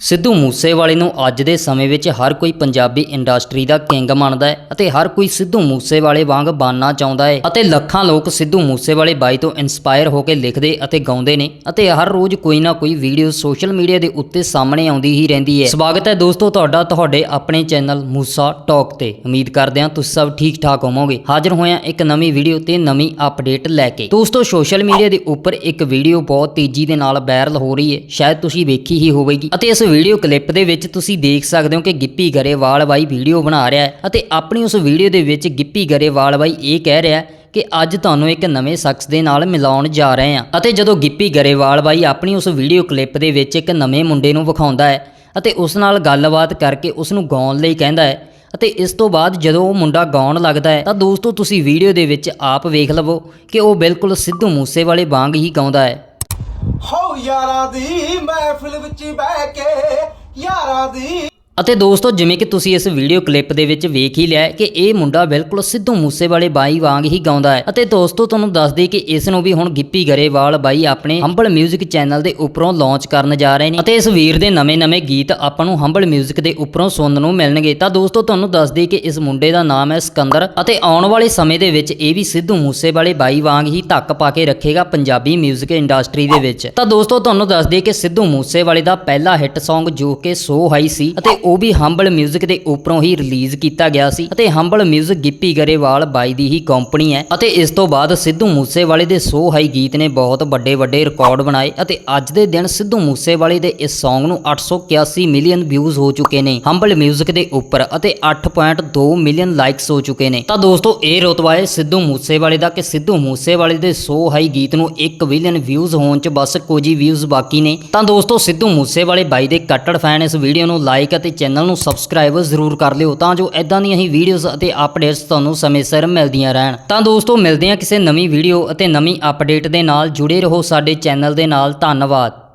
ਸਿੱਧੂ ਮੂਸੇਵਾਲੇ ਨੂੰ ਅੱਜ ਦੇ ਸਮੇਂ ਵਿੱਚ ਹਰ ਕੋਈ ਪੰਜਾਬੀ ਇੰਡਸਟਰੀ ਦਾ ਕਿੰਗ ਮੰਨਦਾ ਹੈ ਅਤੇ ਹਰ ਕੋਈ ਸਿੱਧੂ ਮੂਸੇਵਾਲੇ ਵਾਂਗ ਬਣਨਾ ਚਾਹੁੰਦਾ ਹੈ ਅਤੇ ਲੱਖਾਂ ਲੋਕ ਸਿੱਧੂ ਮੂਸੇਵਾਲੇ ਬਾਈ ਤੋਂ ਇਨਸਪਾਇਰ ਹੋ ਕੇ ਲਿਖਦੇ ਅਤੇ ਗਾਉਂਦੇ ਨੇ ਅਤੇ ਹਰ ਰੋਜ਼ ਕੋਈ ਨਾ ਕੋਈ ਵੀਡੀਓ ਸੋਸ਼ਲ ਮੀਡੀਆ ਦੇ ਉੱਤੇ ਸਾਹਮਣੇ ਆਉਂਦੀ ਹੀ ਰਹਿੰਦੀ ਹੈ। ਸਵਾਗਤ ਹੈ ਦੋਸਤੋ ਤੁਹਾਡਾ ਤੁਹਾਡੇ ਆਪਣੇ ਚੈਨਲ ਮੂਸਾ ਟਾਕ ਤੇ। ਉਮੀਦ ਕਰਦੇ ਹਾਂ ਤੁਸੀਂ ਸਭ ਠੀਕ ਠਾਕ ਹੋਵੋਗੇ। ਹਾਜ਼ਰ ਹੋਇਆ ਇੱਕ ਨਵੀਂ ਵੀਡੀਓ ਤੇ ਨਵੀਂ ਅਪਡੇਟ ਲੈ ਕੇ। ਦੋਸਤੋ ਸੋਸ਼ਲ ਮੀਡੀਆ ਦੇ ਉੱਪਰ ਇੱਕ ਵੀਡੀਓ ਬਹੁਤ ਤੇਜ਼ੀ ਦੇ ਨਾਲ ਵਾਇਰਲ ਹੋ ਰਹੀ ਹੈ। ਸ਼ਾਇਦ ਤੁਸੀਂ ਵੇਖੀ ਹੀ ਹੋਵੇਗੀ ਅਤੇ ਇਸ ਵੀਡੀਓ ਕਲਿੱਪ ਦੇ ਵਿੱਚ ਤੁਸੀਂ ਦੇਖ ਸਕਦੇ ਹੋ ਕਿ ਗਿੱਪੀ ਗਰੇਵਾਲ ਬਾਈ ਵੀਡੀਓ ਬਣਾ ਰਿਹਾ ਹੈ ਅਤੇ ਆਪਣੀ ਉਸ ਵੀਡੀਓ ਦੇ ਵਿੱਚ ਗਿੱਪੀ ਗਰੇਵਾਲ ਬਾਈ ਇਹ ਕਹਿ ਰਿਹਾ ਹੈ ਕਿ ਅੱਜ ਤੁਹਾਨੂੰ ਇੱਕ ਨਵੇਂ ਸ਼ਖਸ ਦੇ ਨਾਲ ਮਿਲਾਉਣ ਜਾ ਰਹੇ ਹਾਂ। ਅਤੇ ਜਦੋਂ ਗਿੱਪੀ ਗਰੇਵਾਲ ਬਾਈ ਆਪਣੀ ਉਸ ਵੀਡੀਓ ਕਲਿੱਪ ਦੇ ਵਿੱਚ ਇੱਕ ਨਵੇਂ ਮੁੰਡੇ ਨੂੰ ਵਿਖਾਉਂਦਾ ਹੈ ਅਤੇ ਉਸ ਨਾਲ ਗੱਲਬਾਤ ਕਰਕੇ ਉਸ ਨੂੰ ਗਾਉਣ ਲਈ ਕਹਿੰਦਾ ਹੈ ਅਤੇ ਇਸ ਤੋਂ ਬਾਅਦ ਜਦੋਂ ਉਹ ਮੁੰਡਾ ਗਾਉਣ ਲੱਗਦਾ ਹੈ ਤਾਂ ਦੋਸਤੋ ਤੁਸੀਂ ਵੀਡੀਓ ਦੇ ਵਿੱਚ ਆਪ ਵੇਖ ਲਵੋ ਕਿ ਉਹ ਬਿਲਕੁਲ ਸਿੱਧੂ ਮੂਸੇਵਾਲੇ ਵਾਂਗ ਹੀ ਗਾਉਂਦਾ ਹੈ। ਯਾਰਾਂ ਦੀ ਮਹਿਫਿਲ ਵਿੱਚ ਬਹਿ ਕੇ ਯਾਰਾਂ ਦੀ ਅਤੇ ਦੋਸਤੋ ਜਿਵੇਂ ਕਿ ਤੁਸੀਂ ਇਸ ਵੀਡੀਓ ਕਲਿੱਪ ਦੇ ਵਿੱਚ ਵੇਖ ਹੀ ਲਿਆ ਹੈ ਕਿ ਇਹ ਮੁੰਡਾ ਬਿਲਕੁਲ ਸਿੱਧੂ ਮੂਸੇਵਾਲੇ ਬਾਈ ਵਾਂਗ ਹੀ ਗਾਉਂਦਾ ਹੈ ਅਤੇ ਦੋਸਤੋ ਤੁਹਾਨੂੰ ਦੱਸ ਦਈਏ ਕਿ ਇਸ ਨੂੰ ਵੀ ਹੁਣ ਗਿੱਪੀ ਗਰੇਵਾਲ ਬਾਈ ਆਪਣੇ ਹੰਬਲ 뮤직 ਚੈਨਲ ਦੇ ਉੱਪਰੋਂ ਲਾਂਚ ਕਰਨ ਜਾ ਰਹੇ ਨੇ ਅਤੇ ਇਸ ਵੀਰ ਦੇ ਨਵੇਂ-ਨਵੇਂ ਗੀਤ ਆਪਾਂ ਨੂੰ ਹੰਬਲ 뮤직 ਦੇ ਉੱਪਰੋਂ ਸੁਣਨ ਨੂੰ ਮਿਲਣਗੇ ਤਾਂ ਦੋਸਤੋ ਤੁਹਾਨੂੰ ਦੱਸ ਦਈਏ ਕਿ ਇਸ ਮੁੰਡੇ ਦਾ ਨਾਮ ਹੈ ਸਿਕੰਦਰ ਅਤੇ ਆਉਣ ਵਾਲੇ ਸਮੇਂ ਦੇ ਵਿੱਚ ਇਹ ਵੀ ਸਿੱਧੂ ਮੂਸੇਵਾਲੇ ਬਾਈ ਵਾਂਗ ਹੀ ਧੱਕ ਪਾ ਕੇ ਰੱਖੇਗਾ ਪੰਜਾਬੀ 뮤직 ਇੰਡਸਟਰੀ ਦੇ ਵਿੱਚ ਤਾਂ ਦੋਸਤੋ ਤੁਹਾਨੂੰ ਦੱਸ ਦਈਏ ਕਿ ਸਿੱਧੂ ਮੂਸੇਵਾਲੇ ਦਾ ਪਹਿਲਾ ਹਿੱਟ Song ਜੋ ਕਿ ਸੋ ਹਾਈ ਸੀ ਅਤੇ ਉਹ ਵੀ ਹੰਬਲ 뮤직 ਦੇ ਉੱਪਰੋਂ ਹੀ ਰਿਲੀਜ਼ ਕੀਤਾ ਗਿਆ ਸੀ ਅਤੇ ਹੰਬਲ 뮤직 ਗਿੱਪੀ ਗਰੇਵਾਲ ਬਾਈ ਦੀ ਹੀ ਕੰਪਨੀ ਹੈ ਅਤੇ ਇਸ ਤੋਂ ਬਾਅਦ ਸਿੱਧੂ ਮੂਸੇਵਾਲੇ ਦੇ ਸੋ ਹਾਈ ਗੀਤ ਨੇ ਬਹੁਤ ਵੱਡੇ ਵੱਡੇ ਰਿਕਾਰਡ ਬਣਾਏ ਅਤੇ ਅੱਜ ਦੇ ਦਿਨ ਸਿੱਧੂ ਮੂਸੇਵਾਲੇ ਦੇ ਇਸ Song ਨੂੰ 881 ਮਿਲੀਅਨ ਵਿਊਜ਼ ਹੋ ਚੁੱਕੇ ਨੇ ਹੰਬਲ 뮤직 ਦੇ ਉੱਪਰ ਅਤੇ 8.2 ਮਿਲੀਅਨ ਲਾਈਕਸ ਹੋ ਚੁੱਕੇ ਨੇ ਤਾਂ ਦੋਸਤੋ ਇਹ ਰੁਤਬਾ ਹੈ ਸਿੱਧੂ ਮੂਸੇਵਾਲੇ ਦਾ ਕਿ ਸਿੱਧੂ ਮੂਸੇਵਾਲੇ ਦੇ ਸੋ ਹਾਈ ਗੀਤ ਨੂੰ 1 ਮਿਲੀਅਨ ਵਿਊਜ਼ ਹੋਣ ਚ ਬਸ ਕੁਝ ਹੀ ਵਿਊਜ਼ ਬਾਕੀ ਨੇ ਤਾਂ ਦੋਸਤੋ ਸਿੱਧੂ ਮੂਸੇਵਾਲੇ ਬਾਈ ਦੇ ਕੱਟੜ ਫੈਨ ਇਸ ਵੀਡੀਓ ਨੂੰ ਲਾਈਕ ਅਤੇ ਚੈਨਲ ਨੂੰ ਸਬਸਕ੍ਰਾਈਬ ਜ਼ਰੂਰ ਕਰ ਲਿਓ ਤਾਂ ਜੋ ਐਦਾਂ ਦੀਆਂ ਹੀ ਵੀਡੀਓਜ਼ ਅਤੇ ਅਪਡੇਟਸ ਤੁਹਾਨੂੰ ਸਮੇਂ ਸਿਰ ਮਿਲਦੀਆਂ ਰਹਿਣ। ਤਾਂ ਦੋਸਤੋ, ਮਿਲਦੇ ਹਾਂ ਕਿਸੇ ਨਵੀਂ ਵੀਡੀਓ ਅਤੇ ਨਵੀਂ ਅਪਡੇਟ ਦੇ ਨਾਲ। ਜੁੜੇ ਰਹੋ ਸਾਡੇ ਚੈਨਲ ਦੇ ਨਾਲ। ਧੰਨਵਾਦ।